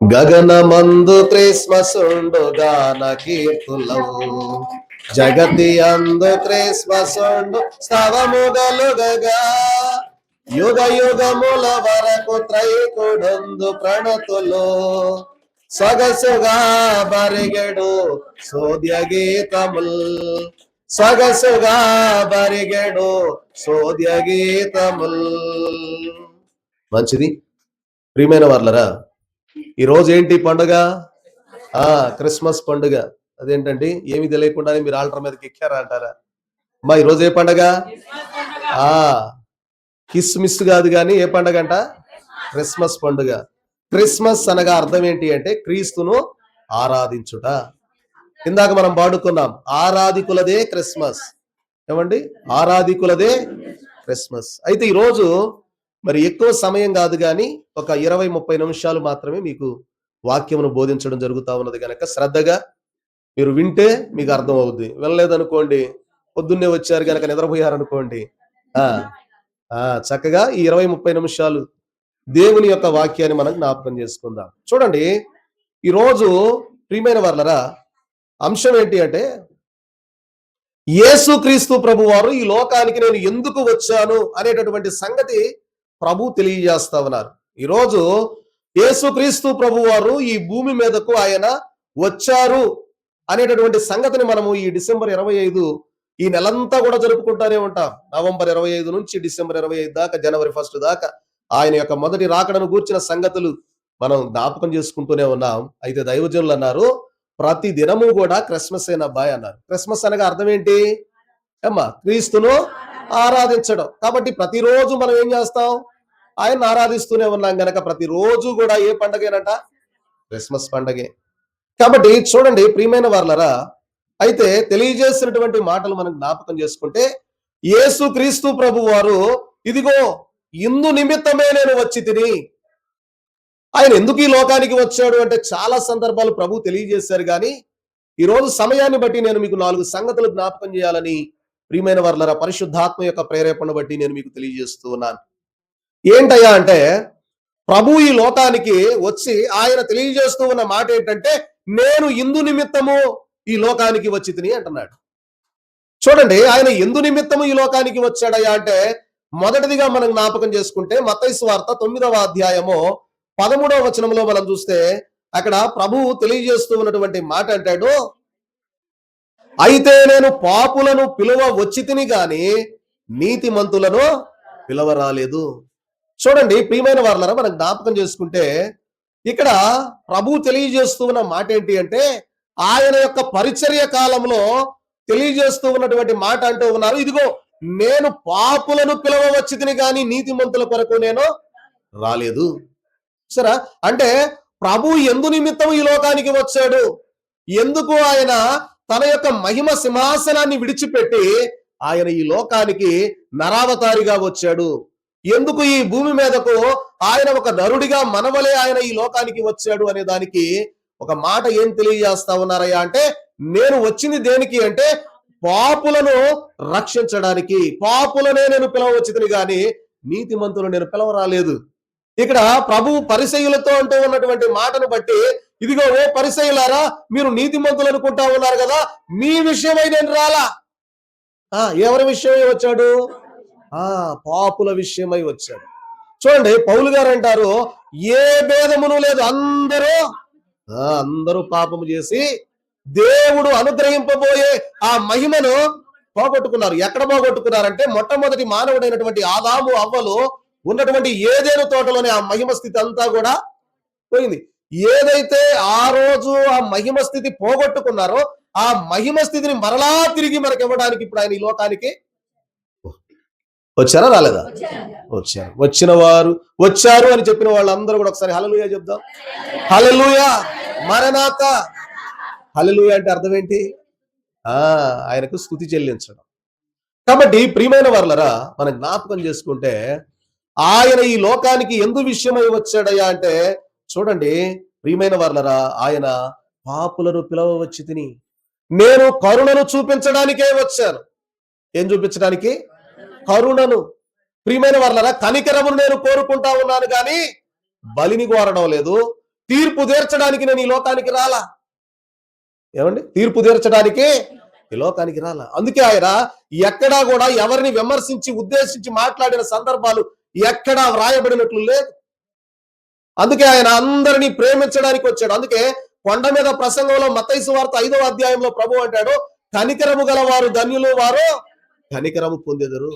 గగనమందు త్రీస్మసుండు గాన కీర్తులవు జగతి అందు క్రిస్మస్ ఉండు స్తవముగలుగగా యుగ యుగముల వరకు త్రైకుడందు ప్రణతులు. సొగసుగా బరిగెడు సోద్య గీతముల్ సొగసుగా బరిగెడు సోద్య గీతముల్ మంచిది. ప్రియమైన వాళ్ళరా ఈ రోజు ఏంటి పండుగ? ఆ క్రిస్మస్ పండుగ. అదేంటండి? ఏమి తెలియకుండానే మీరు ఆల్టర్ మీదకి ఎక్కారా అంటారా? మా ఈ రోజు ఏ పండగ? ఆ కిస్ మిస్ కాదు కానీ ఏ పండగ అంట? క్రిస్మస్ పండుగ. క్రిస్మస్ అనగా అర్థం ఏంటి అంటే క్రీస్తును ఆరాధించుట. ఇందాక మనం పాడుకున్నాం ఆరాధికులదే క్రిస్మస్. ఏమండి? ఆరాధికులదే క్రిస్మస్. అయితే ఈరోజు మరి ఎక్కువ సమయం కాదు కానీ ఒక ఇరవై ముప్పై నిమిషాలు మాత్రమే మీకు వాక్యమును బోధించడం జరుగుతా ఉన్నది కనుక శ్రద్ధగా మీరు వింటే మీకు అర్థం అవుద్ది. వినలేదనుకోండి పొద్దున్నే వచ్చారు కనుక నిద్రపోయారనుకోండి ఆ ఆ చక్కగా ఈ ఇరవై ముప్పై నిమిషాలు దేవుని యొక్క వాక్యాన్ని మనం జ్ఞాపకం చేసుకుందాం. చూడండి ఈరోజు ప్రియమైన వర్లరా అంశం ఏంటి అంటే యేసుక్రీస్తు ప్రభు వారు ఈ లోకానికి నేను ఎందుకు వచ్చాను అనేటటువంటి సంగతి ప్రభు తెలియజేస్తా ఉన్నారు ఈరోజు యేసుక్రీస్తు ప్రభు వారు ఈ భూమి మీదకు ఆయన వచ్చారు అనేటటువంటి సంగతిని మనము ఈ డిసెంబర్ ఇరవై ఐదు ఈ నెలంతా కూడా జరుపుకుంటానే ఉంటాం. నవంబర్ ఇరవై ఐదు నుంచి డిసెంబర్ ఇరవై ఐదు దాకా జనవరి ఫస్ట్ దాకా ఆయన యొక్క మొదటి రాకడను గూర్చిన సంగతులు మనం జ్ఞాపకం చేసుకుంటూనే ఉన్నాం. అయితే దైవజనులు అన్నారు ప్రతి దినము కూడా క్రిస్మస్ అయిన అబ్బాయి అన్నారు. క్రిస్మస్ అనగా అర్థం ఏంటి? అమ్మా క్రీస్తును ఆరాధించడం. కాబట్టి ప్రతిరోజు మనం ఏం చేస్తాం? ఆయన ఆరాధిస్తూనే ఉన్నాం గనక ప్రతిరోజు కూడా ఏ పండగేనట? క్రిస్మస్ పండగే. కాబట్టి చూడండి ప్రియమైన వాళ్ళరా అయితే తెలియజేసినటువంటి మాటలు మనం జ్ఞాపకం చేసుకుంటే యేసు క్రీస్తు ప్రభు వారు ఇదిగో ఇందు నిమిత్తమే నేను వచ్చి తిని ఆయన ఎందుకు ఈ లోకానికి వచ్చాడు అంటే చాలా సందర్భాలు ప్రభు తెలియజేశారు కానీ ఈ రోజు సమయాన్ని బట్టి నేను మీకు నాలుగు సంగతులు జ్ఞాపకం చేయాలని ప్రియమైన వర్లరా పరిశుద్ధాత్మ యొక్క ప్రేరేపణ బట్టి నేను మీకు తెలియజేస్తూ ఉన్నాను. ఏంటయ్యా అంటే ప్రభు ఈ లోకానికి వచ్చి ఆయన తెలియజేస్తూ ఉన్న మాట ఏంటంటే నేను ఇందు నిమిత్తము ఈ లోకానికి వచ్చి తిని అంటున్నాడు. చూడండి ఆయన ఎందు నిమిత్తము ఈ లోకానికి వచ్చాడయ్యా అంటే మొదటిదిగా మనం జ్ఞాపకం చేసుకుంటే మతైసు వార్త తొమ్మిదవ అధ్యాయము పదమూడవ వచనంలో మనం చూస్తే అక్కడ ప్రభువు తెలియజేస్తూ ఉన్నటువంటి మాట అంటాడు అయితే నేను పాపులను పిలువ వచ్చి తిని గాని నీతిమంతులను పిలవరాలేదు. చూడండి ప్రియమైన వాళ్ళరా మనం జ్ఞాపకం చేసుకుంటే ఇక్కడ ప్రభు తెలియజేస్తూ ఉన్న మాట ఏంటి అంటే ఆయన యొక్క పరిచర్య కాలంలో తెలియజేస్తూ ఉన్నటువంటి మాట అంటూ ఉన్నారు. ఇదిగో నేను పాపులను పిలవచ్చి తిని గాని నీతిమంతుల కొరకు నేను రాలేదు. సరే అంటే ప్రభు ఎందు నిమిత్తం ఈ లోకానికి వచ్చాడు? ఎందుకు ఆయన తన యొక్క మహిమ సింహాసనాన్ని విడిచిపెట్టి ఆయన ఈ లోకానికి నరావతారిగా వచ్చాడు. ఎందుకు ఈ భూమి మీదకు ఆయన ఒక నరుడిగా మనవలే ఆయన ఈ లోకానికి వచ్చాడు అనే దానికి ఒక మాట ఏం తెలియజేస్తా ఉన్నారయ్యా అంటే నేను వచ్చింది దేనికి అంటే పాపులను రక్షించడానికి. పాపులనే నేను పిలవచ్చింది గాని నీతిమంతులు నేను పిలవరాలేదు. ఇక్కడ ప్రభు పరిశయులతో అంటూ ఉన్నటువంటి మాటను బట్టి ఇదిగో ఓ పరిసయులారా మీరు నీతిమంతులు అనుకుంటా ఉన్నారు కదా మీ విషయమై నేను రాలా? ఆ ఎవరి విషయమై వచ్చాడు? ఆ పాపుల విషయమై వచ్చాడు. చూడండి పౌలు గారు అంటారు ఏ భేదమును లేదు. అందరూ ఆ, అందరూ పాపము చేసి దేవుడు అనుగ్రహింపబోయే ఆ మహిమను పోగొట్టుకున్నారు. ఎక్కడ పోగొట్టుకున్నారంటే మొట్టమొదటి మానవుడైనటువంటి ఆదాము అవ్వలు ఉన్నటువంటి ఏదేను తోటలోని ఆ మహిమ స్థితి అంతా కూడా పోయింది. ఏదైతే ఆ రోజు ఆ మహిమ స్థితి పోగొట్టుకున్నారో ఆ మహిమ స్థితిని మరలా తిరిగి మనకి ఇవ్వడానికి ఇప్పుడు ఆయన ఈ లోకానికి వచ్చారా రాలేదా? వచ్చారు. వచ్చిన వారు వచ్చారు అని చెప్పిన వాళ్ళందరూ కూడా ఒకసారి హలలుయ చెప్దాం. హలలుయ మరణాత! హలలుయ అంటే అర్థం ఏంటి? ఆ ఆయనకు స్థుతి చెల్లించడం. కాబట్టి ప్రియమైన వాళ్ళరా మనం జ్ఞాపకం చేసుకుంటే ఆయన ఈ లోకానికి ఎందు విషయమై వచ్చాడయ్యా అంటే చూడండి ప్రియమైన వర్లరా ఆయన పాపులను పిలవచ్చి తిని నేను కరుణను చూపించడానికే వచ్చాను. ఏం చూపించడానికి? కరుణను. ప్రియమైన వర్లరా కనికరమును నేను కోరుకుంటా ఉన్నాను కానీ బలిని కోరడం లేదు. తీర్పు తీర్చడానికి నేను ఈ లోకానికి రాలా. ఏమండి? తీర్పు తీర్చడానికి ఈ లోకానికి రాలా. అందుకే ఆయన ఎక్కడా కూడా ఎవరిని విమర్శించి ఉద్దేశించి మాట్లాడిన సందర్భాలు ఎక్కడా వ్రాయబడినట్లు లేదు. అందుకే ఆయన అందరినీ ప్రేమించడానికి వచ్చాడు. అందుకే కొండ మీద ప్రసంగంలో మతైసు వార్త ఐదవ అధ్యాయంలో ప్రభు అంటాడు కనికరము గలవారు ధన్యులు వారు కనికరము పొందెదరు.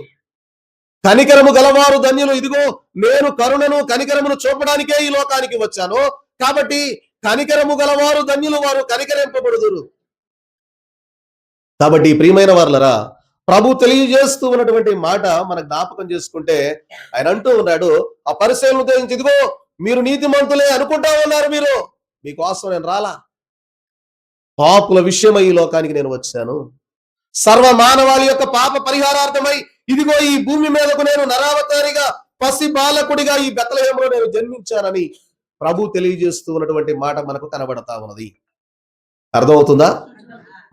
కనికరము గలవారు ధన్యులు ఇదిగో నేను కరుణను కనికరమును చూపడానికే ఈ లోకానికి వచ్చాను. కాబట్టి కనికరము గలవారు ధన్యులు వారు కనికరింపబడుదురు. కాబట్టి ప్రియమైన వారులరా ప్రభు తెలియజేస్తూ ఉన్నటువంటి మాట మన జ్ఞాపకం చేసుకుంటే ఆయన అంటూ ఉన్నాడు ఆ పరిశీలన ఉద్దేశించి ఇదిగో మీరు నీతిమంతులే అనుకుంటా ఉన్నారు మీరు. మీకోసం నేను రాలా? పాపుల విషయమై ఈ లోకానికి నేను వచ్చాను. సర్వ మానవాళి యొక్క పాప పరిహారార్థమై ఇదిగో ఈ భూమి మీదకు నేను నరావతారిగా పసి బాలకుడిగా ఈ బెత్తలహేమలో నేను జన్మించానని ప్రభు తెలియజేస్తూ ఉన్నటువంటి మాట మనకు కనబడతా ఉన్నది. అర్థమవుతుందా?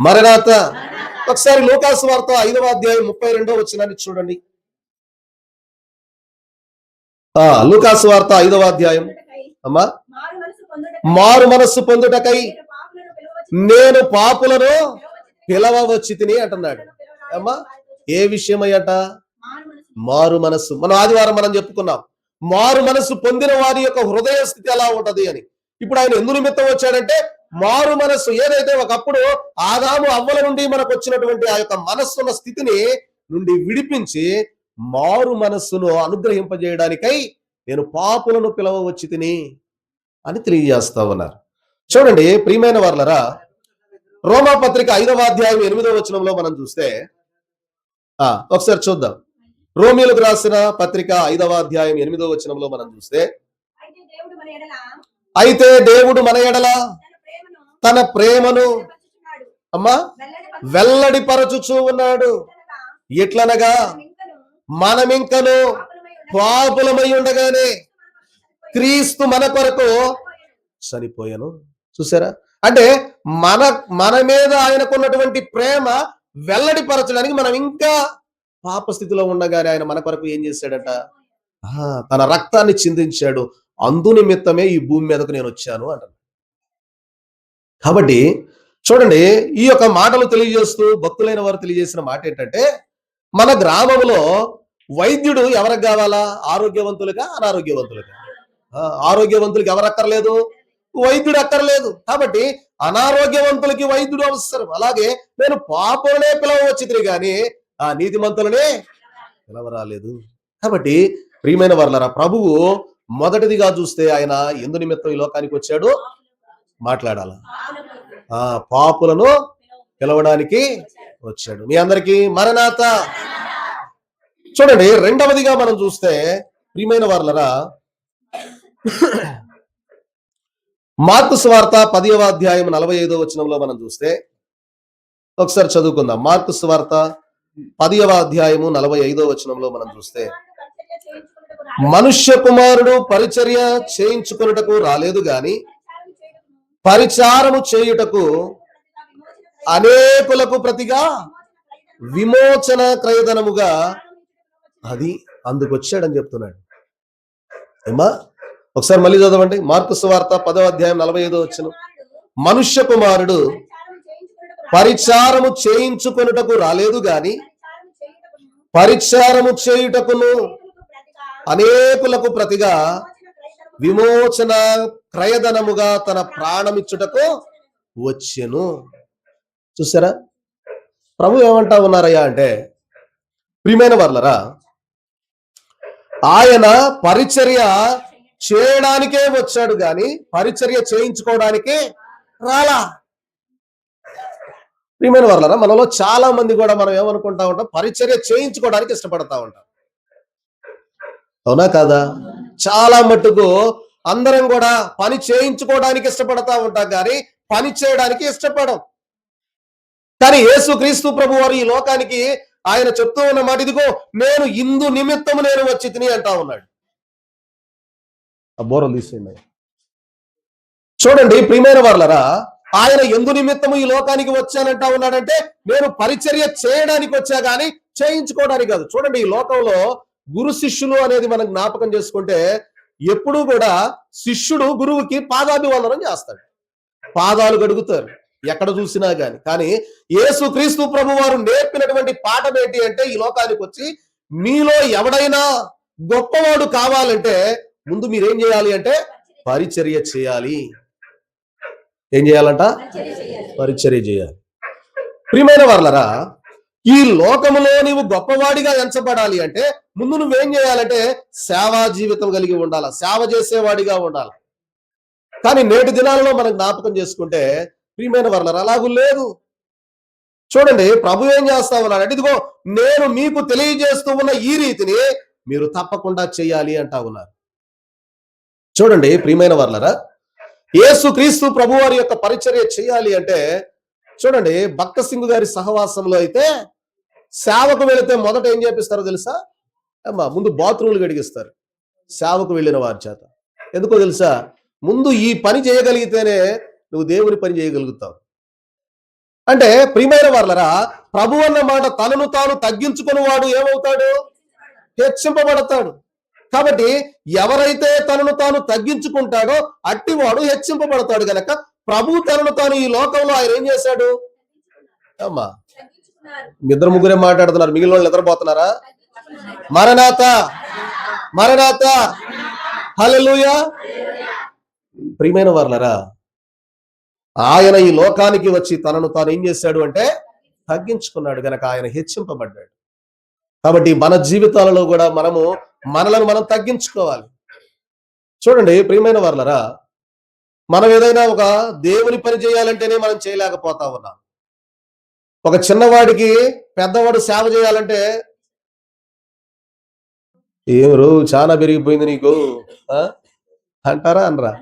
మరణాత. ఒకసారి లోకాసు వార్త ఐదవ అధ్యాయం ముప్పై రెండో వచ్చినాన్ని చూడండి. లూకాసు వార్త ఐదవ అధ్యాయం. అమ్మా మారు మనస్సు పొందుటకై నేను పాపులను పిలవవచ్చు తిని అంటున్నాడు. అమ్మా, ఏ విషయమయ్యట? మారు మారు మనస్సు. మనం ఆదివారం మనం చెప్పుకున్నాం. మారు మనస్సు పొందిన వారి యొక్క హృదయ స్థితి ఎలా ఉంటది అని. ఇప్పుడు ఆయన ఎందు నిమిత్తం వచ్చాడంటే మారు మనస్సు ఏదైతే ఒకప్పుడు ఆదాము అవ్వల నుండి మనకు వచ్చినటువంటి ఆ యొక్క మనస్సున్న స్థితిని నుండి విడిపించి మారు మనస్సును అనుగ్రహింపజేయడానికై నేను పాపులను పిలవవచ్చి తిని అని తెలియజేస్తా ఉన్నారు. చూడండి ప్రియమైన వార్లరా రోమా పత్రిక ఐదవ అధ్యాయం ఎనిమిదవ వచనంలో మనం చూస్తే ఆ ఒకసారి చూద్దాం. రోమిలకు రాసిన పత్రిక ఐదవ అధ్యాయం ఎనిమిదవ వచనంలో మనం చూస్తే అయితే దేవుడు మన ఎడల? తన ప్రేమను. అమ్మా వెల్లడిపరచు- వెల్లడి పరచుచూ ఉన్నాడు. ఎట్లనగా? మనమింకను పాపులమై ఉండగానే క్రీస్తు మన కొరకు చనిపోయాను. చూసారా? అంటే మన మన మీద ఆయనకున్నటువంటి ప్రేమ వెల్లడిపరచడానికి మనం ఇంకా పాప స్థితిలో ఉండగానే ఆయన మన కొరకు ఏం చేశాడట? ఆ, తన రక్తాన్ని చిందించాడు. అందు నిమిత్తమే ఈ భూమి మీదకు నేను వచ్చాను అంటాను కాబట్టి చూడండి ఈ యొక్క మాటలు తెలియజేస్తూ భక్తులైన వారు తెలియజేసిన మాట ఏంటంటే మన గ్రామంలో వైద్యుడు ఎవరికి కావాలా? ఆరోగ్యవంతులుగా అనారోగ్యవంతులుగా. ఆ, ఆరోగ్యవంతులకి ఎవరు అక్కర్లేదు? వైద్యుడు అక్కర్లేదు. కాబట్టి అనారోగ్యవంతులకి వైద్యుడు అవసరం. అలాగే నేను పాపలనే పిలవచ్చి కానీ ఆ నీతిమంతులనే పిలవరాలేదు. కాబట్టి ప్రియమైన వర్లరా ప్రభువు మొదటిదిగా చూస్తే ఆయన ఎందు నిమిత్తం ఈ లోకానికి వచ్చాడు? మాట్లాడాల? ఆ పాపులను పిలవడానికి వచ్చాడు. మీ అందరికి మరణాత! చూడండి రెండవదిగా మనం చూస్తే ప్రియమైన వర్లరా మార్కు స్వార్త పదివ అధ్యాయం నలభై ఐదో వచనంలో మనం చూస్తే ఒకసారి చదువుకుందాం. మార్కు స్వార్త పదివ అధ్యాయము నలభై ఐదో వచనంలో మనం చూస్తే మనుష్య కుమారుడు పరిచర్య చేయించుకొనుటకు రాలేదు గాని పరిచారము చేయుటకు అనేకులకు ప్రతిగా విమోచన క్రయధనముగా అది అందుకు వచ్చాడని చెప్తున్నాడు. ఏమా ఒకసారి మళ్ళీ చదవండి. మార్కు సువార్త పదవ అధ్యాయం నలభై ఐదో వచ్చిన. మనుష్య కుమారుడు పరిచారము చేయించుకొనుటకు రాలేదు గాని పరిచారము చేయుటకును అనేకులకు ప్రతిగా విమోచన క్రయధనముగా తన ప్రాణమిచ్చుటకు వచ్చెను. చూసారా? ప్రభు ఏమంటా ఉన్నారయ్యా అంటే ప్రియమైన వర్లరా ఆయన పరిచర్య చేయడానికే వచ్చాడు గాని పరిచర్య చేయించుకోవడానికే రాలా. ప్రియమైన వర్లరా మనలో చాలా మంది కూడా మనం ఏమనుకుంటా ఉంటాం? పరిచర్య చేయించుకోవడానికి ఇష్టపడతా ఉంటాం. అవునా కాదా? చాలా మట్టుకు అందరం కూడా పని చేయించుకోవడానికి ఇష్టపడతా ఉంటాం కానీ పని చేయడానికి ఇష్టపడం. కానీ యేసు క్రీస్తు ప్రభు వారు ఈ లోకానికి ఆయన చెప్తూ ఉన్న మాట ఇదిగో నేను ఇందు నిమిత్తము నేను వచ్చి తిని అంటా ఉన్నాడు. ఆ బోరం తీసేయండి చూడండి ప్రియమైన వాళ్ళరా ఆయన ఎందు నిమిత్తము ఈ లోకానికి వచ్చానంటా ఉన్నాడంటే నేను పరిచర్య చేయడానికి వచ్చా గాని చేయించుకోవడానికి కాదు. చూడండి ఈ లోకంలో గురు శిష్యులు అనేది మనం జ్ఞాపకం చేసుకుంటే ఎప్పుడూ కూడా శిష్యుడు గురువుకి పాదాభివందనం చేస్తాడు. పాదాలు గడుగుతారు. ఎక్కడ చూసినా గాని. కానీ యేసు క్రీస్తు ప్రభు వారు నేర్పినటువంటి పాఠం ఏంటి అంటే ఈ లోకానికి వచ్చి మీలో ఎవడైనా గొప్పవాడు కావాలంటే ముందు మీరేం చేయాలి అంటే పరిచర్య చేయాలి. ఏం చేయాలంట? పరిచర్య చేయాలి. ప్రియమైన వాళ్ళరా ఈ లోకములో నీవు గొప్పవాడిగా ఎంచబడాలి అంటే ముందు నువ్వేం చేయాలంటే సేవా జీవితం కలిగి ఉండాలి సేవ చేసేవాడిగా ఉండాలి. కానీ నేటి దినాలలో మనం జ్ఞాపకం చేసుకుంటే ప్రియమైన వర్లర్ అలాగూ లేదు. చూడండి ప్రభు ఏం చేస్తా ఉన్నాడు? ఇదిగో నేను మీకు తెలియజేస్తూ ఉన్న ఈ రీతిని మీరు తప్పకుండా చేయాలి అంటా ఉన్నారు. చూడండి ప్రియమైన వర్లరా యేసు క్రీస్తు ప్రభు వారి యొక్క పరిచర్య చేయాలి అంటే చూడండి భక్త సింగ్ గారి సహవాసంలో అయితే సేవకు వెళితే మొదట ఏం చేపిస్తారో తెలుసా? అమ్మా ముందు బాత్రూమ్లు గడిగిస్తారు సేవకు వెళ్ళిన వారి చేత. ఎందుకో తెలుసా? ముందు ఈ పని చేయగలిగితేనే నువ్వు దేవుని పని చేయగలుగుతావు. అంటే ప్రియమైన వాళ్ళరా ప్రభు అన్న మాట తనను తాను తగ్గించుకునేవాడు ఏమవుతాడు? హెచ్చింపబడతాడు. కాబట్టి ఎవరైతే తనను తాను తగ్గించుకుంటాడో అట్టివాడు హెచ్చింపబడతాడు గనక ప్రభు తనను తాను ఈ లోకంలో ఆయన ఏం చేశాడు? అమ్మా ఇద్దరు ముగ్గురే మాట్లాడుతున్నారు. మిగిలిన వాళ్ళు నిద్రపోతున్నారా? మరణాత మరణాత. హలలుయా ప్రియమైన వాళ్ళరా ఆయన ఈ లోకానికి వచ్చి తనను తాను ఏం చేశాడు అంటే తగ్గించుకున్నాడు గనక ఆయన హెచ్చింపబడ్డాడు. కాబట్టి మన జీవితాలలో కూడా మనము మనలను మనం తగ్గించుకోవాలి. చూడండి ప్రియమైన వాళ్ళరా మనం ఏదైనా ఒక దేవుని పని చేయాలంటేనే మనం చేయలేకపోతా ఉన్నాం. ఒక చిన్నవాడికి పెద్దవాడు సేవ చేయాలంటే ఏం రో చాలా పెరిగిపోయింది నీకు? అంటారా అనరా?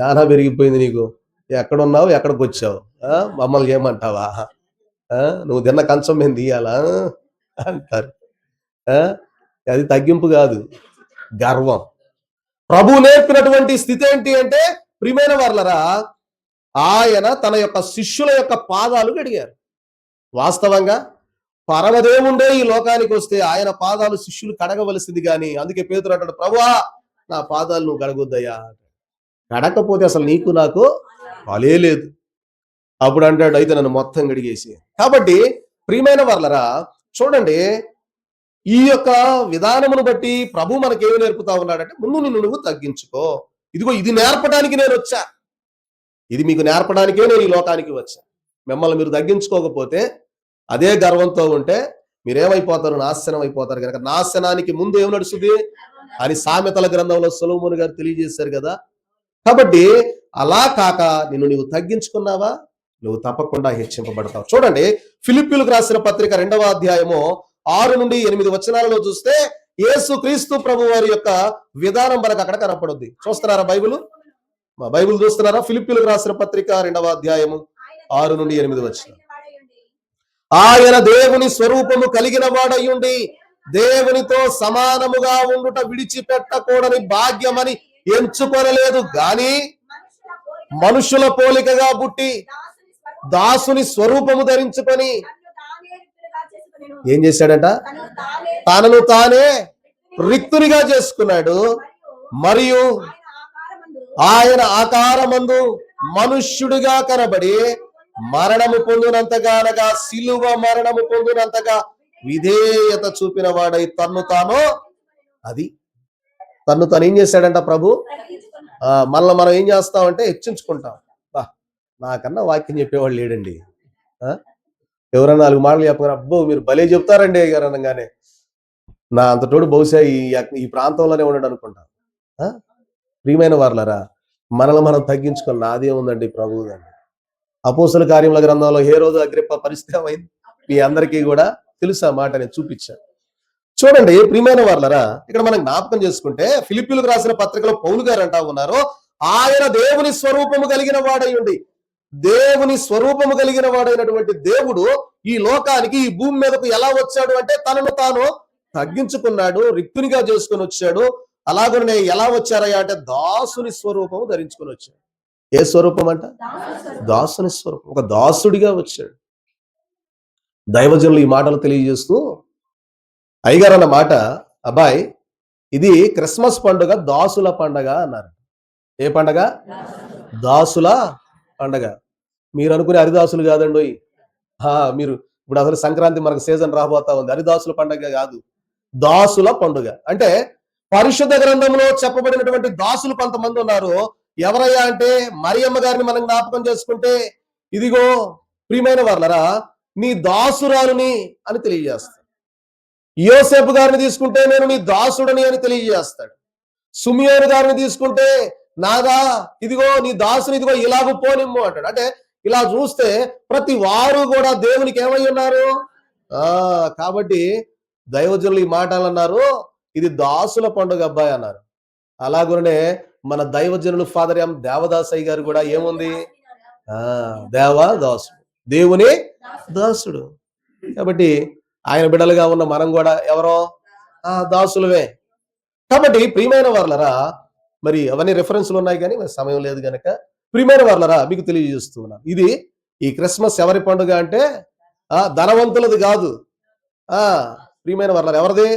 చాలా పెరిగిపోయింది నీకు. ఎక్కడున్నావు? ఎక్కడికి వచ్చావు ఆ? మమ్మల్ని ఏమంటావా? ఆ? నువ్వు తిన్న కంచం మేము తీయాలా? అంటారు. ఆ? అది తగ్గింపు కాదు. గర్వం. ప్రభు నేర్పినటువంటి స్థితి ఏంటి అంటే ప్రియమైన వాళ్ళరా ఆయన తన యొక్క శిష్యుల యొక్క పాదాలు గడిగారు వాస్తవంగా పరమదేవుండే ఈ లోకానికి వస్తే ఆయన పాదాలు శిష్యులు కడగవలసింది కానీ అందుకే పేతురు అంటాడు ప్రభువా నా పాదాలు నువ్వు కడగొద్దయ్యా కడకపోతే అసలు నీకు నాకు పలే లేదు. అప్పుడు అంటాడు అయితే నన్ను మొత్తం గడిగేసి కాబట్టి ప్రియమైన వాళ్ళరా చూడండి ఈ యొక్క విధానమును బట్టి ప్రభు మనకేమి నేర్పుతా ఉన్నాడంటే ముందు నిన్ను నువ్వు తగ్గించుకో. ఇదిగో ఇది నేర్పడానికి నేను వచ్చా. ఇది మీకు నేర్పడానికే నేను ఈ లోకానికి వచ్చా. మిమ్మల్ని మీరు తగ్గించుకోకపోతే అదే గర్వంతో ఉంటే మీరేమైపోతారు? నాశనం అయిపోతారు కనుక నాశనానికి ముందు ఏం నడుస్తుంది? అని సామెతల గ్రంథంలో సులభముని గారు తెలియజేశారు కదా. కాబట్టి అలా కాక నిన్ను నీవు తగ్గించుకున్నావా? నువ్వు తప్పకుండా హెచ్చింపబడతావు. చూడండి ఫిలిపిలకు రాసిన పత్రిక రెండవ అధ్యాయము ఆరు నుండి ఎనిమిది వచనాలలో చూస్తే యేసు క్రీస్తు ప్రభు వారి యొక్క విధానం మనకు అక్కడ కనపడుద్ది. చూస్తున్నారా బైబిల్? మా బైబిల్ చూస్తున్నారా? ఫిలిపిలకు రాసిన పత్రిక రెండవ అధ్యాయము ఆరు నుండి ఎనిమిది వచ్చిన ఆయన దేవుని స్వరూపము కలిగిన వాడయ్యుండి దేవునితో సమానముగా ఉండుట విడిచిపెట్టకూడని భాగ్యమని ఎంచుకొనలేదు. గాని మనుషుల పోలికగా పుట్టి దాసుని స్వరూపము ధరించుకొని ఏం చేశాడంట? తనను తానే రిక్తునిగా చేసుకున్నాడు. మరియు ఆయన ఆకారమందు మనుష్యుడిగా కనబడి మరణము పొందినంతగానగా సిలువ మరణము పొందినంతగా విధేయత చూపిన వాడై తన్ను తాను అది తన్ను తను ఏం చేశాడంట ప్రభు? ఆ, మళ్ళీ మనం ఏం చేస్తామంటే హెచ్చించుకుంటాం. బా, నాకన్నా వాక్యం చెప్పేవాళ్ళు లేడండి. ఆ? ఎవరన్నా నాలుగు మాటలు చెప్పగానే అబ్బో మీరు భలే చెప్తారండి గారు అనగానే. నా అంతటోడు బహుశా ఈ ఈ ప్రాంతంలోనే ఉండడు అనుకుంటాను ఆ? ప్రియమైన వార్లరా మనల్ని మనం తగ్గించుకొని నాదే ఉందండి ప్రభు అపోసల కార్యముల గ్రంథంలో ఏ రోజు అగ్రిప్ప పరిస్థితి అయింది మీ అందరికీ కూడా తెలుసు ఆ మాట నేను చూపించాను. చూడండి ప్రియమైన వాళ్ళరా ఇక్కడ మనం జ్ఞాపకం చేసుకుంటే ఫిలిపిలకు రాసిన పత్రికలో పౌలు గారు అంటా ఉన్నారు ఆయన దేవుని స్వరూపము కలిగిన వాడయ్యండి దేవుని స్వరూపము కలిగిన వాడైనటువంటి దేవుడు ఈ లోకానికి ఈ భూమి మీదకు ఎలా వచ్చాడు అంటే తనను తాను తగ్గించుకున్నాడు రిక్తునిగా చేసుకొని వచ్చాడు అలాగనే ఎలా వచ్చారయ్యా అంటే దాసుని స్వరూపము ధరించుకొని వచ్చాడు. ఏ స్వరూపం అంట? దాసుని స్వరూపం. ఒక దాసుడిగా వచ్చాడు. దైవజనులు ఈ మాటలు తెలియజేస్తూ అయ్యగారు అన్న మాట అబ్బాయి ఇది క్రిస్మస్ పండుగ దాసుల పండగ అన్నారు. ఏ పండగ? దాసుల పండగ. మీరు అనుకునే హరిదాసులు కాదండి ఆ, మీరు ఇప్పుడు అసలు సంక్రాంతి మనకు సీజన్ రాబోతా ఉంది. హరిదాసుల పండగ కాదు. దాసుల పండుగ. అంటే పరిశుద్ధ గ్రంథంలో చెప్పబడినటువంటి దాసులు కొంతమంది ఉన్నారు. ఎవరయ్యా అంటే మరియమ్మ గారిని మనం జ్ఞాపకం చేసుకుంటే ఇదిగో ప్రియమైన వాళ్ళరా నీ దాసురాలుని అని తెలియజేస్తారు యోసేపు గారిని తీసుకుంటే నేను నీ దాసుడని అని తెలియజేస్తాడు. సుమియోను గారిని తీసుకుంటే నాదా ఇదిగో నీ దాసుని ఇదిగో ఇలాగ పోనిమ్ము అంటాడు. అంటే ఇలా చూస్తే ప్రతి వారు కూడా దేవునికి ఏమై ఉన్నారు? ఆ కాబట్టి దైవజనులు ఈ మాటలు అన్నారు ఇది దాసుల పండుగ అబ్బాయి అన్నారు. అలాగనే మన దైవజనులు ఫాదర్ ఎం దేవదాసయ్య గారు కూడా ఏముంది? ఆ దేవదాసుడు. దేవుని దాసుడు. కాబట్టి ఆయన బిడ్డలుగా ఉన్న మనం కూడా ఎవరో? ఆ దాసులవే కాబట్టి ప్రియమైన వాళ్ళరా మరి అవన్నీ రెఫరెన్స్లు ఉన్నాయి కానీ మరి సమయం లేదు కనుక ప్రియమైన వాళ్ళరా మీకు తెలియజేస్తున్నాను ఇది ఈ క్రిస్మస్ ఎవరి పండుగ అంటే? ఆ ధనవంతులది కాదు. ఆ ప్రియమైన వాళ్ళరా ఎవరిది?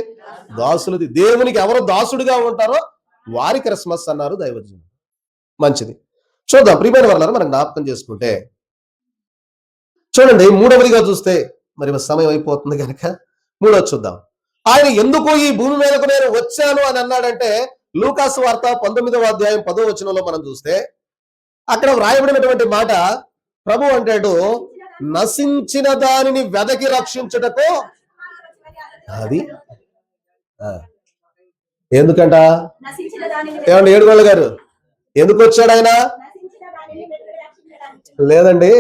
దాసులది. దేవునికి ఎవరు దాసుడిగా ఉంటారో వారి క్రిస్మస్ అన్నారు దైవజనులు మంచిది. చూద్దాం. ప్రియమైన వాళ్ళరా మనం జ్ఞాపకం చేసుకుంటే. చూడండి మూడవదిగా చూస్తే మరి సమయం అయిపోతుంది కనుక మూడవది చూద్దాం. ఆయన ఎందుకు ఈ భూమి మీదకు నేను వచ్చాను అని అన్నాడంటే లూకాసు వార్త పంతొమ్మిదవ అధ్యాయం పదో వచనంలో మనం చూస్తే అక్కడ వ్రాయబడినటువంటి మాట ప్రభు అంటాడు నశించిన దానిని వెదకి రక్షించుటకు అది. ఎందుకంట? ఏమండి ఏడుగోళ్ళ గారు? ఎందుకు వచ్చాడు ఆయన. లేదండి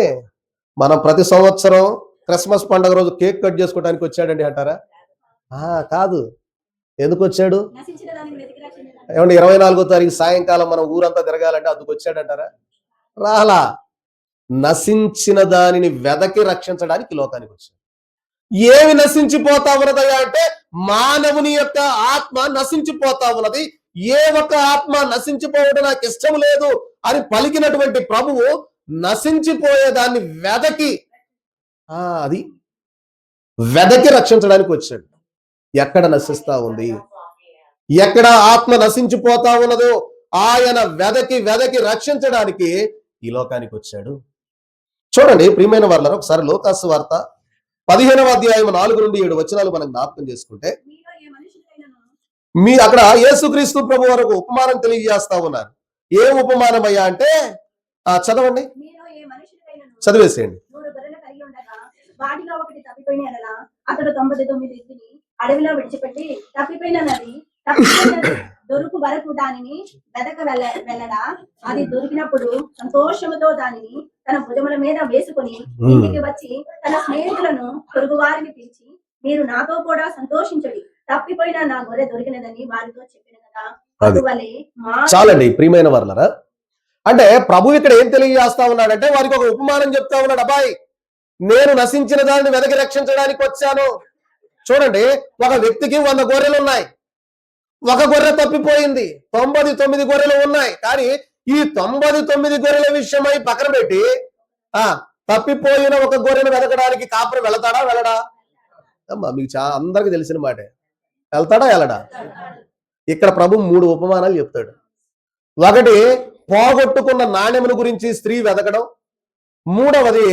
మనం ప్రతి సంవత్సరం క్రిస్మస్ పండుగ రోజు కేక్ కట్ చేసుకోవడానికి వచ్చాడండి అంటారా? కాదు. ఎందుకు వచ్చాడు? ఏమంటే ఇరవై నాలుగో తారీఖు సాయంకాలం మనం ఊరంతా తిరగాలంటే అందుకు వచ్చాడంటారా? రాలా. నశించిన దానిని వెదకి రక్షించడానికి లోకానికి వచ్చాడు. ఏమి నశించిపోతా ఉన్నదయ్యా అంటే మానవుని యొక్క ఆత్మ నశించిపోతా ఉన్నది. ఏ ఒక్క ఆత్మ నశించిపోవడం నాకు ఇష్టం లేదు అని పలికినటువంటి ప్రభువు నశించిపోయే దాన్ని వెదకి అది వెదకి రక్షించడానికి వచ్చాడు. ఎక్కడ నశిస్తా ఉంది? ఎక్కడ ఆత్మ నశించిపోతా ఉన్నదో ఆయన వెదకి వెదకి రక్షించడానికి ఈ లోకానికి వచ్చాడు. చూడండి ప్రియమైన వాళ్ళ ఒకసారి లోకాసు వార్త పదిహేనవ అధ్యాయం నాలుగు నుండి ఏడు వచనాలు మనం జ్ఞాపకం చేసుకుంటే మీ అక్కడ యేసుక్రీస్తు ప్రభు వరకు ఉపమానం తెలియజేస్తా ఉన్నారు. ఏ ఉపమానం అయ్యా అంటే చదవండి. చదివేసేయండి నూరు గొర్రెలు కలిగి ఉండగా వాటిలో ఒకటి తప్పిపోయిన అతడు తొంభై తొమ్మిది ఎత్తిని అడవిలో విడిచిపెట్టి తప్పిపోయిన నది తప్పిపోయినది దొరుకు వరకు దానిని వెదక వెళ్ళ వెళ్ళడా? అది దొరికినప్పుడు సంతోషముతో దానిని తన భుజముల మీద వేసుకొని ఇంటికి వచ్చి తన స్నేహితులను పొరుగు వారిని పిలిచి మీరు నాతో కూడా సంతోషించడి తప్పిపోయిన నా గొర్రె దొరికినదని వారితో చెప్పిన కదా? అది. అందువలే చాలండి ప్రియమైన వర్లరా. అంటే ప్రభు ఇక్కడ ఏం తెలియజేస్తా ఉన్నాడంటే వారికి ఒక ఉపమానం చెప్తా ఉన్నాడు అబ్బాయి. నేను నశించిన దానిని వెదకి రక్షించడానికి వచ్చాను. చూడండి ఒక వ్యక్తికి వంద గొర్రెలు ఉన్నాయి ఒక గొర్రె తప్పిపోయింది. తొంభై తొమ్మిది గొర్రెలు ఉన్నాయి. కానీ ఈ తొంభై తొమ్మిది గొర్రెల విషయమై పక్కన పెట్టి ఆ తప్పిపోయిన ఒక గొర్రెను వెతకడానికి కాపురం వెళతాడా? వెళ్ళడా? అమ్మా మీకు చా అందరికి తెలిసిన మాటే. వెళ్తాడా? వెళ్ళడా? ఇక్కడ ప్రభు మూడు ఉపమానాలు చెప్తాడు. ఒకటి పోగొట్టుకున్న నాణ్యమును గురించి స్త్రీ వెతకడం. మూడవది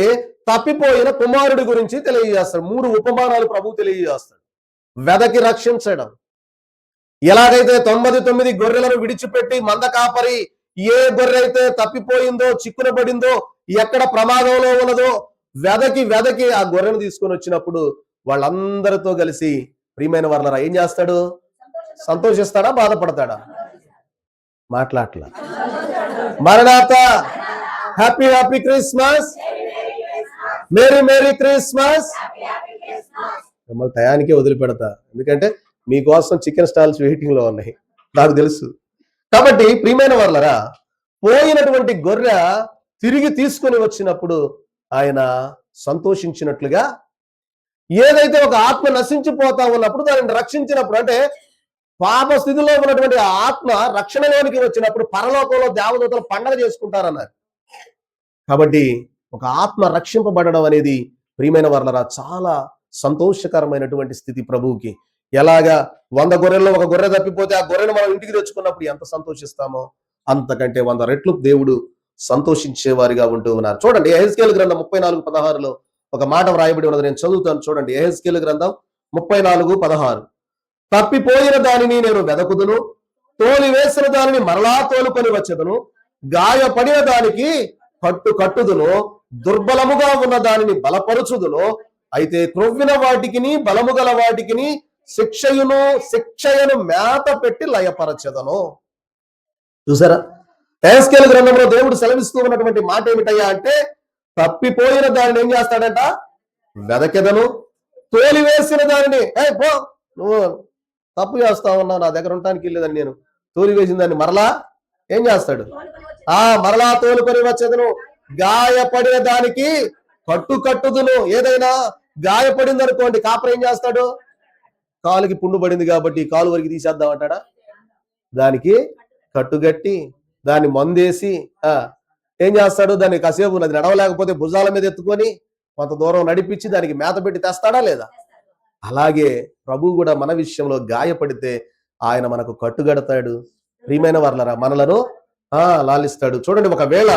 తప్పిపోయిన కుమారుడి గురించి తెలియజేస్తాడు. మూడు ఉపమానాలు ప్రభు తెలియజేస్తాడు. వెదకి రక్షించడం. ఎలాగైతే తొంభై తొమ్మిది గొర్రెలను విడిచిపెట్టి మంద కాపరి ఏ గొర్రె అయితే తప్పిపోయిందో చిక్కున పడిందో ఎక్కడ ప్రమాదంలో ఉన్నదో వెదకి వెదకి ఆ గొర్రెను తీసుకొని వచ్చినప్పుడు వాళ్ళందరితో కలిసి ప్రియమైన వాళ్ళ ఏం చేస్తాడు? సంతోషిస్తాడా? బాధపడతాడా? మాట్లాడలా. మరణాత happy happy Christmas. Merry merry Christmas మిమ్మల్ని టయానికే వదిలిపెడతా. ఎందుకంటే మీకోసం చికెన్ స్టాల్స్ వెయిటింగ్లో ఉన్నాయి. నాకు తెలుసు. కాబట్టి ప్రియమైన వాళ్ళరా పోయినటువంటి గొర్రె తిరిగి తీసుకొని వచ్చినప్పుడు ఆయన సంతోషించినట్లుగా ఏదైతే ఒక ఆత్మ నశించిపోతా ఉన్నప్పుడు దానిని రక్షించినప్పుడు అంటే పాప స్థితిలో ఉన్నటువంటి ఆత్మ రక్షణలోనికి వచ్చినప్పుడు పరలోకంలో దేవదూతలు పండగ చేసుకుంటారన్నారు. కాబట్టి ఒక ఆత్మ రక్షింపబడడం అనేది ప్రియమైన వర్లరా చాలా సంతోషకరమైనటువంటి స్థితి ప్రభువుకి. ఎలాగా వంద గొర్రెల్లో ఒక గొర్రె తప్పిపోతే ఆ గొర్రెను మనం ఇంటికి తెచ్చుకున్నప్పుడు ఎంత సంతోషిస్తామో? అంతకంటే వంద రెట్లు దేవుడు సంతోషించే వారిగా ఉంటూ ఉన్నారు. చూడండి ఎహెస్కేల్ గ్రంథం ముప్పై నాలుగు పదహారులో ఒక మాట వ్రాయబడి ఉన్నది. నేను చదువుతాను చూడండి. ఎహెస్కేల్ గ్రంథం ముప్పై నాలుగు పదహారు. తప్పిపోయిన దానిని నేను వెదకుదును తోలి వేసిన దానిని మరలా తోలుకొని వచ్చేదను గాయపడిన దానికి కట్టు కట్టుదును దుర్బలముగా ఉన్న దానిని బలపరుచుదును అయితే త్రొవ్విన వాటికిని బలము గల వాటికిని శిక్షయును శిక్షయను మేత పెట్టి లయపరచెదను. చూసారా? ఏస్కేల్ గ్రంథంలో దేవుడు సెలవిస్తూ ఉన్నటువంటి మాట ఏమిటయ్యా అంటే తప్పిపోయిన దానిని ఏం చేస్తాడంట? వెదకెదను. తోలివేసిన దానిని ఏ పో నువ్వు తప్పు చేస్తా ఉన్నావు నా దగ్గర ఉండటానికి వెళ్ళేదని నేను తోలివేసిన దాన్ని మరలా ఏం చేస్తాడు? ఆ మరలా తోలుకొని వచ్చేదను. గాయపడిన దానికి కట్టు కట్టుదును ఏదైనా గాయపడింది అనుకోండి కాపర ఏం చేస్తాడు? కాలుకి పుండు పడింది కాబట్టి కాలు వరకు తీసేద్దాం అంటాడా? దానికి కట్టుగట్టి దాన్ని మందేసి ఆ ఏం చేస్తాడు? దాన్ని కాసేపు అది నడవలేకపోతే భుజాల మీద ఎత్తుకొని కొంత దూరం నడిపించి దానికి మేత పెట్టి తెస్తాడా లేదా? అలాగే ప్రభు కూడా మన విషయంలో గాయపడితే ఆయన మనకు కట్టుగడతాడు. ప్రియమైన వర్లరా మనలను ఆ లాలిస్తాడు. చూడండి ఒకవేళ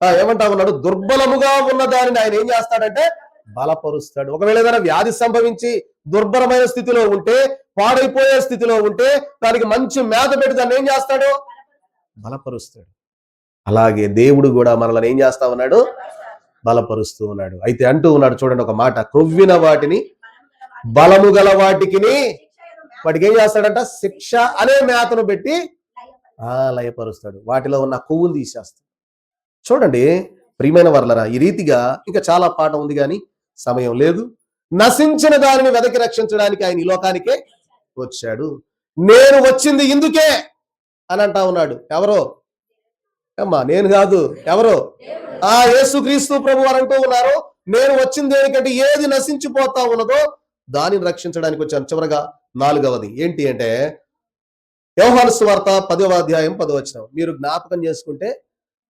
ఏమంటా ఉన్నాడు దుర్బలముగా ఉన్న దానిని ఆయన ఏం చేస్తాడంటే బలపరుస్తాడు. ఒకవేళ ఏదైనా వ్యాధి సంభవించి దుర్బలమైన స్థితిలో ఉంటే పాడైపోయే స్థితిలో ఉంటే దానికి మంచి మేత పెట్టి దాన్ని ఏం చేస్తాడు? బలపరుస్తాడు. అలాగే దేవుడు కూడా మనల్ని ఏం చేస్తా ఉన్నాడు? బలపరుస్తూ ఉన్నాడు. అయితే అంటూ ఉన్నాడు చూడండి ఒక మాట క్రొవ్విన వాటిని బలము గల వాటికిని వాటికి ఏం చేస్తాడంట? శిక్ష అనే మేతను పెట్టి ఆ లయపరుస్తాడు. వాటిలో ఉన్న కొవ్వును తీసేస్తాడు. చూడండి ప్రియమైన వర్లరా ఈ రీతిగా ఇంకా చాలా పాట ఉంది కానీ సమయం లేదు. నశించిన దానిని వెదకి రక్షించడానికి ఆయన ఈ లోకానికే వచ్చాడు. నేను వచ్చింది ఇందుకే అని అంటా ఉన్నాడు. ఎవరో? అమ్మా నేను కాదు. ఎవరో? ఆ యేసుక్రీస్తు ప్రభు వారు అంటూ ఉన్నారు. నేను వచ్చింది దేనికంటే ఏది నశించిపోతా ఉన్నదో దానిని రక్షించడానికి వచ్చాను. చివరగా నాలుగవది. ఏంటి అంటే వ్యవహార స్వార్త పదవ అధ్యాయం పదవచనం మీరు జ్ఞాపకం చేసుకుంటే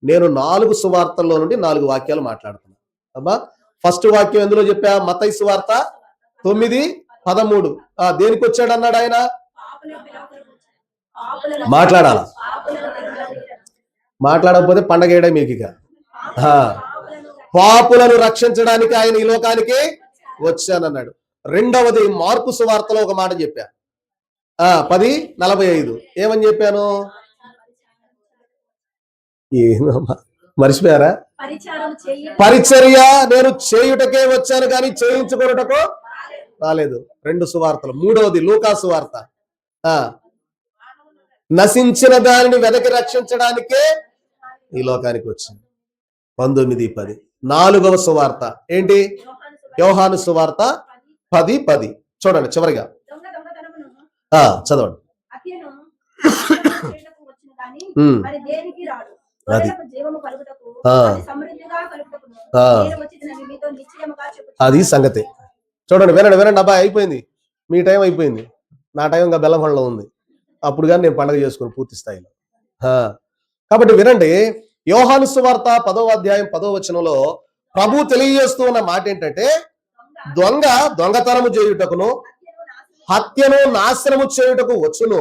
నేను నాలుగు సువార్తల్లో నుండి నాలుగు వాక్యాలు మాట్లాడుతున్నాను అమ్మా ఫస్ట్ వాక్యం ఎందులో చెప్పా? మతై సువార్త తొమ్మిది పదమూడు. ఆ దేనికి వచ్చాడు అన్నాడు ఆయన? మాట్లాడాలా? మాట్లాడకపోతే పండగ వేయడం మీకు ఇక. పాపులను రక్షించడానికి ఆయన ఈ లోకానికి వచ్చానన్నాడు రెండవది మార్పు సువార్తలో ఒక మాట చెప్పా. ఆ పది నలభై ఐదు. ఏమని చెప్పాను? ఏందమ్మా మర్చిపోయారా? పరిచర్య నేను చేయుటకే వచ్చాను కానీ చేయించుకొనుటకు రాలేదు. రెండు సువార్తలు. మూడవది లూకా సువార్త. ఆ. నశించిన దానిని వెనక్కి రక్షించడానికే ఈ లోకానికి వచ్చింది. పంతొమ్మిది పది. నాలుగవ సువార్త. ఏంటి? యోహాను సువార్త పది పది. చూడండి చివరిగా. చదవండి. అది. అది సంగతి. చూడండి వినండి వినండి. అబ్బాయి అయిపోయింది. మీ టైం అయిపోయింది. నా టైం ఇంకా బెల్లంకొండలో ఉంది. అప్పుడు కానీ నేను పండగ చేసుకుని పూర్తి స్థాయిలో. కాబట్టి వినండి యోహాను సువార్త పదవ అధ్యాయం పదవ వచనంలో ప్రభు తెలియజేస్తూ ఉన్న మాట ఏంటంటే దొంగ దొంగతనము చేయుటకును హత్యను నాశనము చేయుటకు వచ్చును.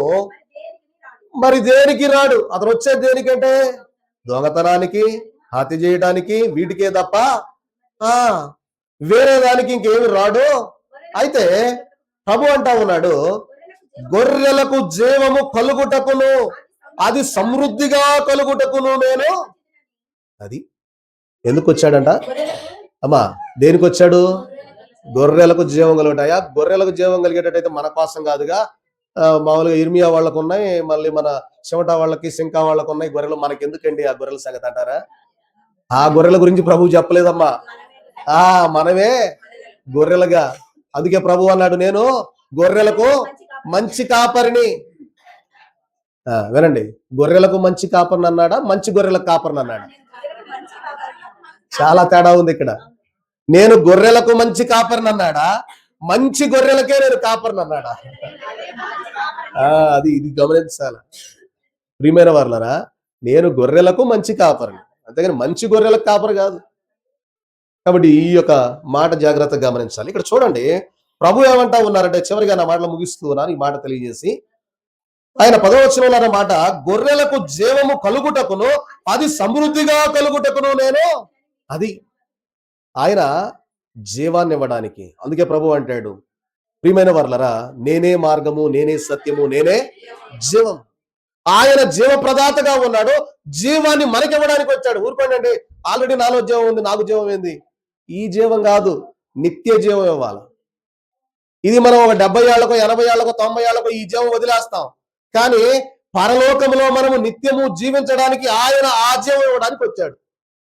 మరి దేనికి రాడు? అతను వచ్చేది దేనికంటే దొంగతనానికి హత్య చేయడానికి వీటికే తప్ప ఆ వేరే దానికి ఇంకేమి రాడు. అయితే ప్రభు అంటా ఉన్నాడు గొర్రెలకు జీవము కలుగుటకును అది సమృద్ధిగా కలుగుటకును నేను అది. ఎందుకు వచ్చాడంట? అమ్మా దేనికి వచ్చాడు? గొర్రెలకు జీవం కలుగుతాయా గొర్రెలకు జీవం కలిగేటట్టయితే మన కోసం కాదుగా మామూలుగా ఇర్మియా వాళ్ళకు ఉన్నాయి మళ్ళీ మన చెమట వాళ్ళకి శంకా వాళ్ళకు ఉన్నాయి గొర్రెలు మనకి ఎందుకండి ఆ గొర్రెల సంగతి అంటారా? ఆ గొర్రెల గురించి ప్రభు చెప్పలేదమ్మా. ఆ మనమే గొర్రెలుగా. అందుకే ప్రభు అన్నాడు నేను గొర్రెలకు మంచి కాపరిని. ఆ, వినండి గొర్రెలకు మంచి కాపరిని అన్నాడా మంచి గొర్రెలకు కాపరిని అన్నాడా? చాలా తేడా ఉంది ఇక్కడ. నేను గొర్రెలకు మంచి కాపరిని అన్నాడా? మంచి గొర్రెలకే నేను కాపరిని అన్నాడా? ఆ, అది ఇది గమనించాల. ప్రియమైన వాళ్ళరా నేను గొర్రెలకు మంచి కాపరిని. అంతేగాని మంచి గొర్రెలకు కాపరు కాదు. కాబట్టి ఈ యొక్క మాట జాగ్రత్తగా గమనించాలి. ఇక్కడ చూడండి ప్రభు ఏమంటా ఉన్నారంటే చివరిగా నా మాటలు ముగిస్తూ ఉన్నాను ఈ మాట తెలియజేసి. ఆయన పదవచనంలో మాట గొర్రెలకు జీవము కలుగుటకును అది సమృద్ధిగా కలుగుటకును నేను అది. ఆయన జీవాన్ని ఇవ్వడానికి అందుకే ప్రభు అంటాడు ప్రియమైన వర్లరా నేనే మార్గము నేనే సత్యము నేనే జీవం. ఆయన జీవ ప్రదాతగా ఉన్నాడు జీవాన్ని మనకివ్వడానికి వచ్చాడు. ఊరుకోండి ఆల్రెడీ నాలో జీవం ఉంది నాకు జీవం ఏంది? ఈ జీవం కాదు నిత్య జీవం ఇవ్వాలి. ఇది మనం ఒక డెబ్బై ఏళ్ళకో ఎనభై ఏళ్ళకో తొంభై ఏళ్ళకో ఈ జీవం వదిలేస్తాం. కానీ పరలోకంలో మనము నిత్యము జీవించడానికి ఆయన ఆ జీవం ఇవ్వడానికి వచ్చాడు.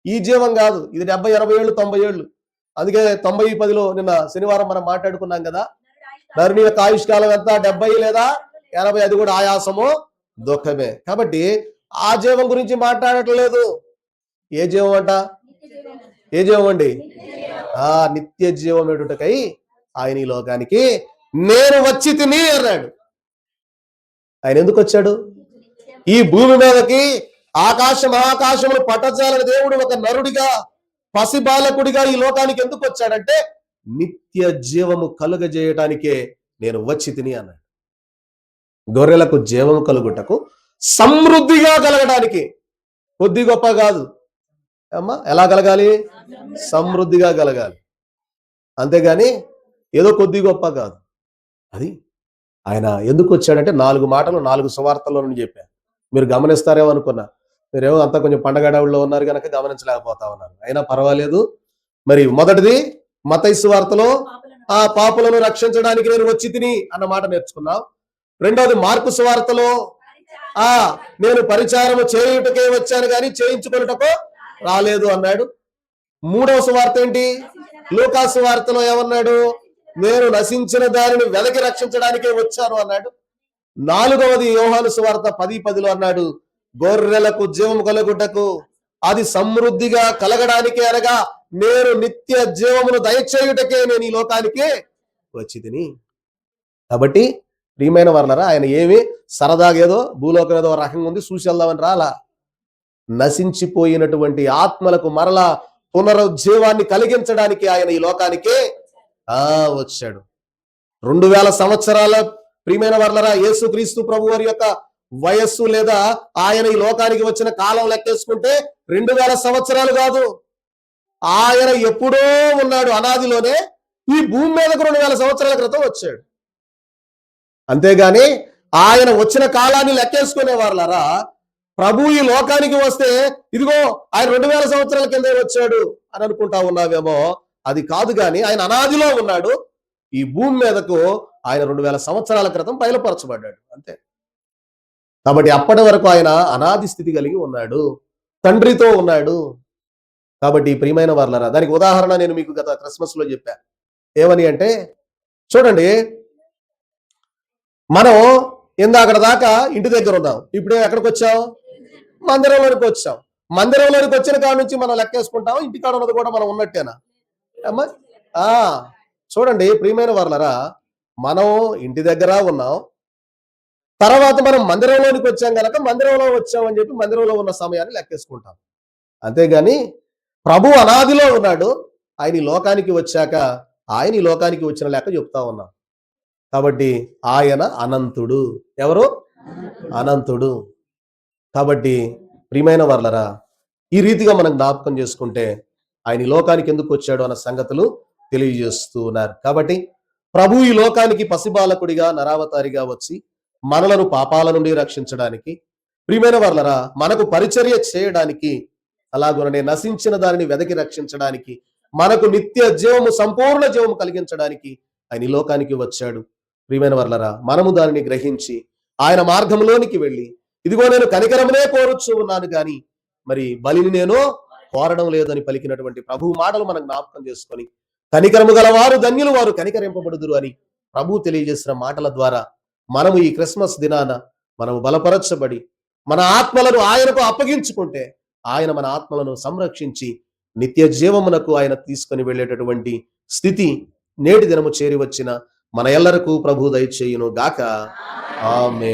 ఈ జీవం కాదు ఇది డెబ్బై ఎనభై ఏళ్ళు తొంభై ఏళ్ళు. అందుకే తొంభై పదిలో నిన్న శనివారం మనం మాట్లాడుకున్నాం కదా. నరుని యొక్క ఆయుష్కాలం ఎంత? డెబ్బై లేదా? ఎనభై అది కూడా ఆయాసము దుఃఖమే. కాబట్టి ఆ జీవం గురించి మాట్లాడట్లేదు. ఏ జీవం అంట? ఏ జీవం అండి? ఆ నిత్య జీవం ఎడుటకై ఆయన ఈ లోకానికి నేను వచ్చి తిని అన్నాడు. ఆయన ఎందుకు వచ్చాడు? ఈ భూమి మీదకి ఆకాశ మహాకాశములు పట్టజాలని దేవుడు ఒక నరుడిగా పసిబాలకుడిగా ఈ లోకానికి ఎందుకు వచ్చాడంటే నిత్య జీవము కలుగజేయటానికే నేను వచ్చి తిని అన్నాడు. గొర్రెలకు జీవము కలుగుటకు సమృద్ధిగా కలగడానికి కొద్ది గొప్ప కాదు. అమ్మా ఎలా కలగాలి? సమృద్ధిగా కలగాలి. అంతేగాని ఏదో కొద్ది గొప్ప కాదు. అది ఆయన ఎందుకు వచ్చాడంటే నాలుగు మాటలు నాలుగు సువార్తల్లో చెప్పాను. మీరు గమనిస్తారేమో అనుకున్నా. మీరేమో అంతా కొంచెం పండగడవుల్లో ఉన్నారు కనుక గమనించలేకపోతా ఉన్నారు. అయినా పర్వాలేదు. మరి మొదటిది మతైసు వార్తలో ఆ పాపులను రక్షించడానికి నేను వచ్చి తిని అన్న మాట నేర్చుకున్నాం. రెండవది మార్పు సువార్తలో ఆ నేను పరిచారము చేయుటకే వచ్చాను కానీ చేయించుకున్నటకు రాలేదు అన్నాడు. మూడవ సువార్త ఏంటి? లూకాసు వార్తలో ఏమన్నాడు? నేను నశించిన దానిని వెలకి రక్షించడానికే వచ్చాను అన్నాడు. నాలుగవది యోహాను సువార్త పది పదిలో అన్నాడు. గొర్రెలకు జీవం కలుగుటకు అది సమృద్ధిగా కలగడానికి అనగా నేను నిత్య జీవమును దయచేయుటకే నేను ఈ లోకానికి వచ్చితిని. కాబట్టి ప్రియమైన వర్లరా ఆయన ఏమి సరదాగా ఏదో భూలోకం ఏదో రకంగా ఉంది చూసి వెళ్దామని రాలా. నశించిపోయినటువంటి ఆత్మలకు మరలా పునరుజ్జీవాన్ని కలిగించడానికి ఆయన ఈ లోకానికి ఆ వచ్చాడు. రెండు వేల సంవత్సరాల ప్రియమైన వర్లరా యేసు క్రీస్తు ప్రభు వారి యొక్క వయస్సు లేదా ఆయన ఈ లోకానికి వచ్చిన కాలం లెక్కేసుకుంటే రెండు వేల సంవత్సరాలు కాదు. ఆయన ఎప్పుడో ఉన్నాడు అనాదిలోనే ఈ భూమి మీదకు రెండు వేల సంవత్సరాల క్రితం వచ్చాడు. అంతేగాని ఆయన వచ్చిన కాలాన్ని లెక్కేసుకునే వాళ్ళరా ప్రభు ఈ లోకానికి వస్తే ఇదిగో ఆయన రెండు వేల సంవత్సరాల కిందే వచ్చాడు అని అనుకుంటా ఉన్నావేమో. అది కాదు కానీ ఆయన అనాదిలో ఉన్నాడు. ఈ భూమి మీదకు ఆయన రెండు వేల సంవత్సరాల క్రితం బయలుపరచబడ్డాడు. అంతే. కాబట్టి అప్పటి వరకు ఆయన అనాది స్థితి కలిగి ఉన్నాడు. తండ్రితో ఉన్నాడు. కాబట్టి ప్రియమైన వర్లరా దానికి ఉదాహరణ నేను మీకు గత క్రిస్మస్లో చెప్పాను చెప్పా. ఏమని అంటే చూడండి. మనం ఇందాకడ దాకా ఇంటి దగ్గర ఉన్నాం. ఇప్పుడు ఎక్కడికి వచ్చాం? మందిరంలోనికి వచ్చాం. మందిరంలోనికి వచ్చిన కాడ నుంచి మనం లెక్కేసుకుంటాం. ఇంటికాడ ఉన్నది కూడా మనం ఉన్నట్టేనా? అమ్మా! ఆ! చూడండి ప్రియమైన వాళ్ళరా మనం ఇంటి దగ్గర ఉన్నాం. తర్వాత మనం మందిరంలోనికి వచ్చాం కనుక మందిరంలో వచ్చామని చెప్పి మందిరంలో ఉన్న సమయాన్ని లెక్కేసుకుంటాం. అంతేగాని ప్రభు అనాదిలో ఉన్నాడు. ఆయన ఈ లోకానికి వచ్చాక ఆయన ఈ లోకానికి వచ్చిన లెక్క చెప్తా ఉన్నాం. కాబట్టి ఆయన అనంతుడు. ఎవరు? అనంతుడు. కాబట్టి ప్రియమైన వర్లరా ఈ రీతిగా మనం జ్ఞాపకం చేసుకుంటే ఆయన ఈ లోకానికి ఎందుకు వచ్చాడు అన్న సంగతులు తెలియజేస్తూ ఉన్నారు. కాబట్టి ప్రభు ఈ లోకానికి పసిబాలకుడిగా నరావతారిగా వచ్చి మనలను పాపాల నుండి రక్షించడానికి. ప్రియమైన వర్లరా మనకు పరిచర్య చేయడానికి అలాగుననే నశించిన దానిని వెదకి రక్షించడానికి మనకు నిత్య జీవము సంపూర్ణ జీవము కలిగించడానికి ఆయన ఈ లోకానికి వచ్చాడు. ప్రియమైన వర్లరా మనము దానిని గ్రహించి ఆయన మార్గంలోనికి వెళ్ళి ఇదిగో నేను కనికరమునే కోరుచు ఉన్నాను గాని మరి బలిని నేను కోరడం లేదని పలికినటువంటి ప్రభు మాటలు మనం జ్ఞాపకం చేసుకొని కనికరము గలవారు ధన్యులు వారు కనికరింపబడుదురు అని ప్రభు తెలియజేసిన మాటల ద్వారా మనము ఈ క్రిస్మస్ దినాన మనము బలపరచబడి మన ఆత్మలను ఆయనకు అప్పగించుకుంటే ఆయన మన ఆత్మలను సంరక్షించి నిత్య జీవమునకు ఆయన తీసుకొని వెళ్ళేటటువంటి స్థితి నేటి దినము చేరి వచ్చిన మన ఎల్లరకు ప్రభు దయచేయును గాక ఆమె